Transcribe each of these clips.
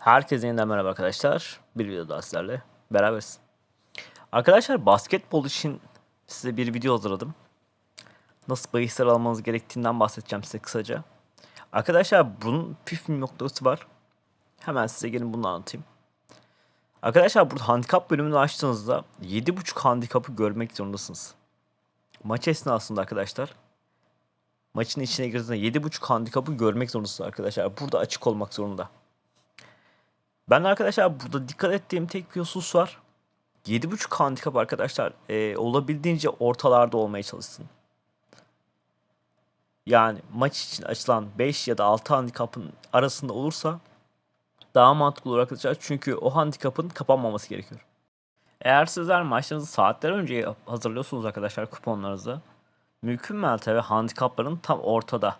Herkese yeniden merhaba arkadaşlar. Bir video daha sizlerle beraberiz. Arkadaşlar basketbol için size bir video hazırladım. Nasıl bahisler almanız gerektiğinden bahsedeceğim size kısaca. Arkadaşlar bunun püf noktası var. Hemen size gelin bunu anlatayım. Arkadaşlar burada handikap bölümünü açtığınızda 7.5 handikapı görmek zorundasınız. Maç esnasında arkadaşlar maçın içine girdiğinizde 7.5 handikapı görmek zorundasınız arkadaşlar. Burada açık olmak zorunda. Ben arkadaşlar burada dikkat ettiğim tek bir husus var. 7.5 handikap arkadaşlar e, olabildiğince ortalarda olmaya çalışsın. Yani maç için açılan 5 ya da 6 handikapın arasında olursa daha mantıklı olur arkadaşlar. Çünkü o handikapın kapanmaması gerekiyor. Eğer sizler maçlarınızı saatler önce hazırlıyorsunuz arkadaşlar kuponlarınızı. Mümkün mertebe handikapların tam ortada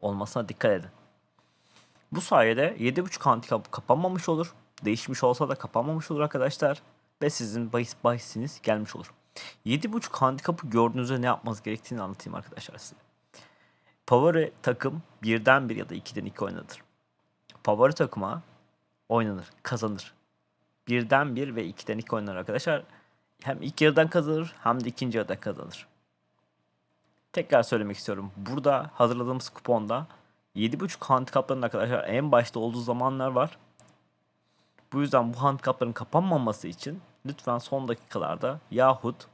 olmasına dikkat edin. Bu sayede 7.5 handikap kapanmamış olur. Değişmiş olsa da kapanmamış olur arkadaşlar. Ve sizin bahis bahisiniz gelmiş olur. 7.5 handikapı gördüğünüzde ne yapmanız gerektiğini anlatayım arkadaşlar size. Favori takım birden bir ya da 2'den 2 oynanır. Favori takıma oynanır, kazanır. Birden bir ve 2'den 2 oynanır arkadaşlar. Hem ilk yarıdan kazanır hem de ikinci yarıdan kazanır. Tekrar söylemek istiyorum. Burada hazırladığımız kuponda 7.5 handikapların arkadaşlar en başta olduğu zamanlar var. Bu yüzden bu handikapların kapanmaması için lütfen son dakikalarda yahut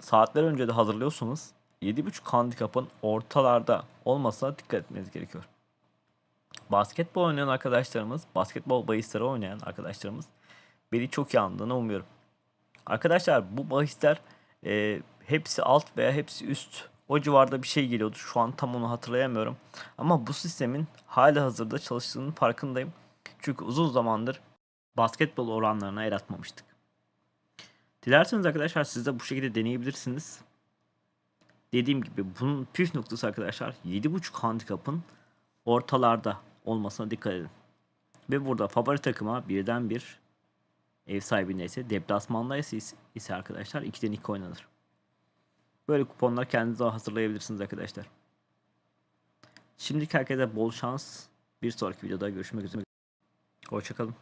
saatler önce de hazırlıyorsunuz. 7.5 handikapın ortalarda olmasına dikkat etmeniz gerekiyor. Basketbol oynayan arkadaşlarımız, basketbol bahisleri oynayan arkadaşlarımız beni çok iyi anladığını umuyorum. Arkadaşlar bu bahisler e, hepsi alt veya hepsi üst o civarda bir şey geliyordu. Şu an tam onu hatırlayamıyorum. Ama bu sistemin hala hazırda çalıştığının farkındayım. Çünkü uzun zamandır basketbol oranlarına el atmamıştık. Dilerseniz arkadaşlar siz de bu şekilde deneyebilirsiniz. Dediğim gibi bunun püf noktası arkadaşlar 7.5 handikapın ortalarda olmasına dikkat edin. Ve burada favori takıma birden bir ev sahibinde ise deplasmanda ise, ise arkadaşlar 2'den 2 oynanır. Böyle kuponlar kendinize hazırlayabilirsiniz arkadaşlar. Şimdiki herkese bol şans. Bir sonraki videoda görüşmek üzere. Hoşçakalın.